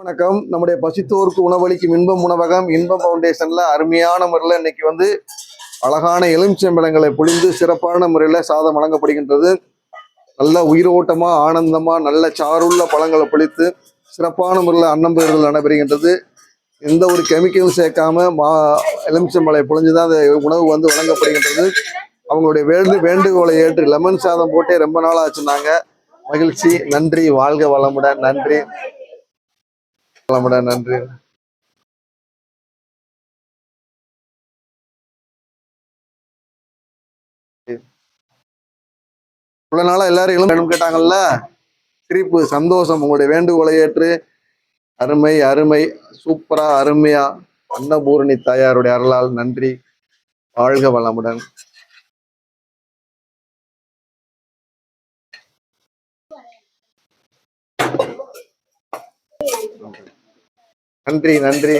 வணக்கம். நம்முடைய பசித்தோருக்கு உணவளிக்கும் இன்பம் உணவகம் இன்பம் ஃபவுண்டேஷன்ல அருமையான முறையில் இன்னைக்கு வந்து அழகான எலுமிச்சம்பழங்களை பொழிந்து சிறப்பான முறையில் சாதம் வழங்கப்படுகின்றது. நல்ல உயிரோட்டமா ஆனந்தமா நல்ல சாருள்ள பழங்களை பொழித்து சிறப்பான முறையில் அன்னம்பெறுதல் நடைபெறுகின்றது. எந்த ஒரு கெமிக்கல் சேர்க்காம மா எலுமிச்சம்பழை பொழிஞ்சு தான் அந்த உணவு வந்து வழங்கப்படுகின்றது. அவங்களுடைய வேண்டு வேண்டுகோளை ஏற்று லெமன் சாதம் போட்டே ரொம்ப நாளாக வச்சுருந்தாங்க மகிழ்ச்சி நன்றி வாழ்க வளமுடன் நன்றி. கிளம்புடா நன்றி. இவ்வளவு நாளா எல்லாரும் இளம் வேணும் கேட்டாங்கல்ல? சிரிப்பு சந்தோஷம். உங்களுடைய வேண்டுகோளை ஏற்று அருமை அருமை சூப்பரா அருமையா அன்னபூரணி தாயாருடைய அருளால் நன்றி. வாழ்க வளமுடன். நன்றி நன்றி.